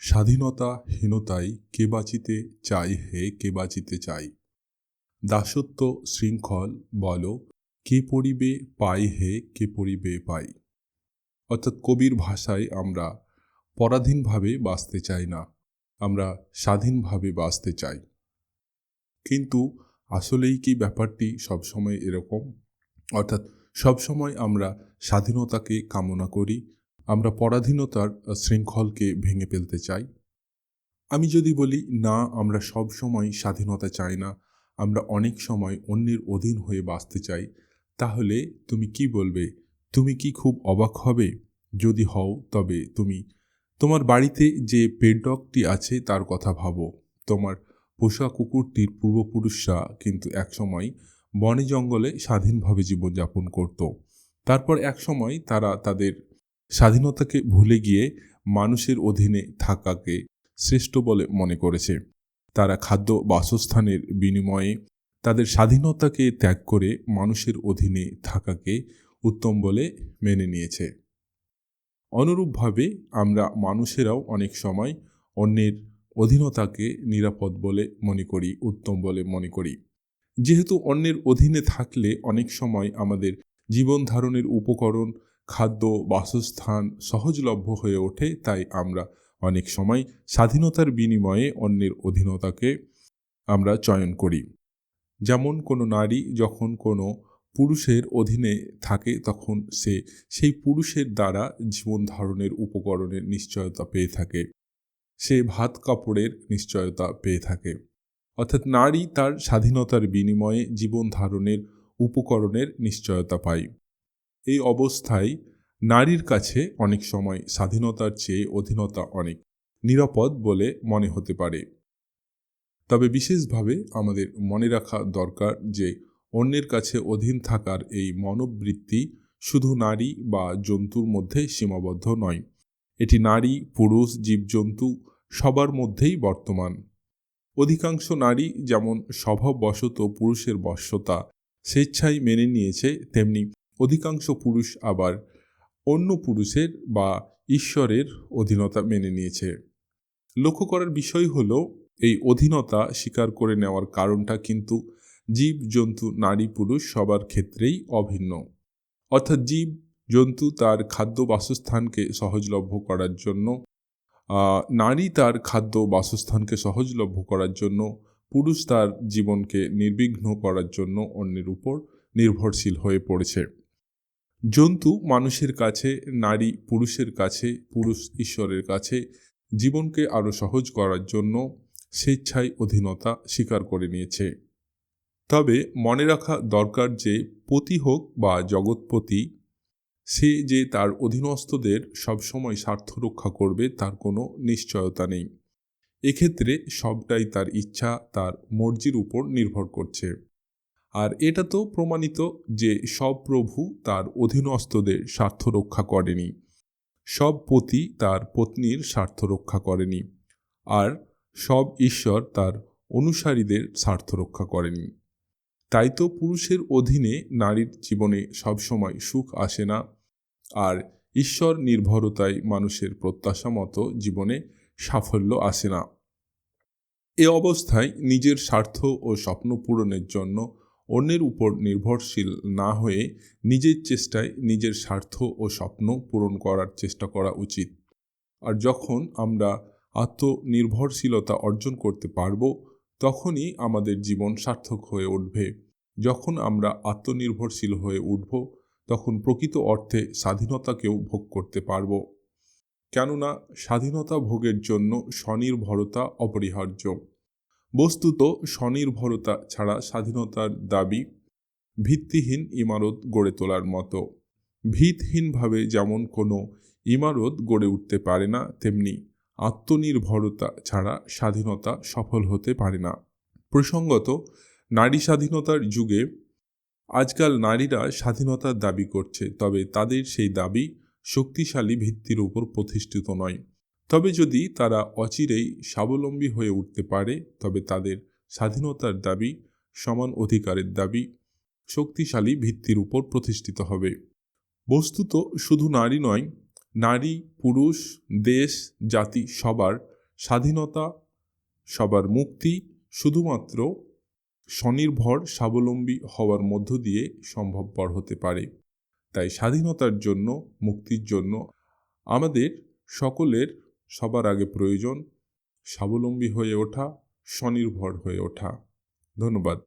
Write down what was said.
স্বাধীনতাহীনতায় কে বাঁচিতে চাই হে কে বাঁচিতে চাই দাসত্ব শৃঙ্খল বল, কে পড়িবে পাই হে কে পড়িবে পাই অর্থাৎ কবির ভাষায় আমরা পরাধীনভাবে বাঁচতে চাই না, আমরা স্বাধীনভাবে বাঁচতে চাই। কিন্তু আসলেই কি ব্যাপারটি সবসময় এরকম? অর্থাৎ সবসময় আমরা স্বাধীনতাকে কামনা করি আমরা পরাধীনতার শৃঙ্খলকে ভেঙে ফেলতে চাই। আমি যদি বলি, না, আমরা সব সময় স্বাধীনতা চাই না, আমরা অনেক সময় অন্যের অধীন হয়ে বাঁচতে চাই, তাহলে তুমি কি বলবে? তুমি কি খুব অবাক হবে? যদি হও, তবে তুমি, তোমার বাড়িতে যে ডগটি আছে, তার কথা ভাবো। তোমার পোষা কুকুরটির পূর্বপুরুষরা কিন্তু একসময় বনে জঙ্গলে স্বাধীনভাবে জীবনযাপন করত। তারপর একসময় তারা তাদের স্বাধীনতাকে ভুলে গিয়ে মানুষের অধীনে থাকাকে শ্রেষ্ঠ বলে মনে করেছে। তারা খাদ্য বাসস্থানের বিনিময়ে তাদের স্বাধীনতাকে ত্যাগ করে মানুষের অধীনে থাকাকে উত্তম বলে মেনে নিয়েছে। অনুরূপভাবে আমরা মানুষেরাও অনেক সময় অন্যের অধীনতাকে নিরাপদ বলে মনে করি, উত্তম বলে মনে করি। যেহেতু অন্যের অধীনে থাকলে অনেক সময় আমাদের জীবন ধারণের উপকরণ খাদ্য, বাসস্থান সহজলভ্য হয়ে ওঠে, তাই আমরা অনেক সময় স্বাধীনতার বিনিময়ে অন্যের অধীনতাকে আমরা চয়ন করি। যেমন কোনো নারী যখন কোনো পুরুষের অধীনে থাকে, তখন সে সেই পুরুষের দ্বারা জীবন ধারণের উপকরণের নিশ্চয়তা পেয়ে থাকে। সে ভাত কাপড়ের নিশ্চয়তা পেয়ে থাকে। অর্থাৎ নারী তার স্বাধীনতার বিনিময়ে জীবন ধারণের উপকরণের নিশ্চয়তা পায়। এই অবস্থায় নারীর কাছে অনেক সময় স্বাধীনতার চেয়ে অধীনতা অনেক নিরাপদ বলে মনে হতে পারে। তবে বিশেষভাবে আমাদের মনে রাখা দরকার যে অন্যের কাছে অধীন থাকার এই মনোবৃত্তি শুধু নারী বা জন্তুর মধ্যে সীমাবদ্ধ নয়। এটি নারী, পুরুষ, জীবজন্তু সবার মধ্যেই বর্তমান। অধিকাংশ নারী যেমন স্বভাববশত পুরুষের বশ্যতা স্বেচ্ছায় মেনে নিয়েছে, তেমনি অধিকাংশ পুরুষ আবার অন্য পুরুষের বা ঈশ্বরের অধীনতা মেনে নিয়েছে। লক্ষ্য করার বিষয় হলো, এই অধীনতা স্বীকার করে নেওয়ার কারণটা কিন্তু জীব, জন্তু, নারী, পুরুষ সবার ক্ষেত্রেই অভিন্ন। অর্থাৎ জীব, জন্তু তার খাদ্য বাসস্থানকে সহজলভ্য করার জন্য নারী তার খাদ্য বাসস্থানকে সহজলভ্য করার জন্য, পুরুষ তার জীবনকে নির্বিঘ্ন করার জন্য অন্যের উপর নির্ভরশীল হয়ে পড়েছে। জন্তু মানুষের কাছে, নারী পুরুষের কাছে, পুরুষ ঈশ্বরের কাছে জীবনকে আরও সহজ করার জন্য স্বেচ্ছায় অধীনতা স্বীকার করে নিয়েছে। তবে মনে রাখা দরকার যে পতি হোক বা জগৎপতি, সে যে তার অধীনস্থদের সবসময় স্বার্থ রক্ষা করবে তার কোনো নিশ্চয়তা নেই। এক্ষেত্রে সবটাই তার ইচ্ছা, তার মর্জির উপর নির্ভর করছে। আর এটা তো প্রমাণিত যে সব প্রভু তার অধীনস্থদের স্বার্থ রক্ষা করেনি। সব পতি তার পত্নীর স্বার্থ রক্ষা করেনি। আর সব ঈশ্বর তার অনুসারীদের স্বার্থ রক্ষা করেনি। তাই তো পুরুষের অধীনে নারীর জীবনে সবসময় সুখ আসে না। আর ঈশ্বর নির্ভরতায় মানুষের প্রত্যাশা মতো জীবনে সাফল্য আসে না। এ অবস্থায় নিজের স্বার্থ ও স্বপ্ন পূরণের জন্য অন্যের উপর নির্ভরশীল না হয়ে নিজের চেষ্টায় নিজের স্বার্থ ও স্বপ্ন পূরণ করার চেষ্টা করা উচিত। আর যখন আমরা আত্মনির্ভরশীলতা অর্জন করতে পারব, তখনই আমাদের জীবন সার্থক হয়ে উঠবে। যখন আমরা আত্মনির্ভরশীল হয়ে উঠব, তখন প্রকৃত অর্থে স্বাধীনতাকেও ভোগ করতে পারব। কেননা, স্বাধীনতা ভোগের জন্য স্বনির্ভরতা অপরিহার্য। বস্তুত স্বনির্ভরতা ছাড়া স্বাধীনতার দাবি ভিত্তিহীন ইমারত গড়ে তোলার মতো। ভিতহীনভাবে যেমন কোনো ইমারত গড়ে উঠতে পারে না, তেমনি আত্মনির্ভরতা ছাড়া স্বাধীনতা সফল হতে পারে না। প্রসঙ্গত, নারী স্বাধীনতার যুগে আজকাল নারীরা স্বাধীনতার দাবি করছে, তবে তাদের সেই দাবি শক্তিশালী ভিত্তির উপর প্রতিষ্ঠিত নয়। তবে যদি তারা অচিরেই স্বাবলম্বী হয়ে উঠতে পারে, তবে তাদের স্বাধীনতার দাবি, সমান অধিকারের দাবি, শক্তিশালী ভিত্তির উপর প্রতিষ্ঠিত হবে। বস্তুত শুধু নারী নয়, নারী, পুরুষ, দেশ, জাতি সবার স্বাধীনতা, সবার মুক্তি শুধুমাত্র স্বনির্ভর, স্বাবলম্বী হওয়ার মধ্য দিয়ে সম্ভবপর হতে পারে। তাই স্বাধীনতার জন্য, মুক্তির জন্য আমাদের সকলের সবার আগে প্রয়োজন স্বাবলম্বী হয়ে ওঠা স্বনির্ভর হয়ে ওঠা। ধন্যবাদ।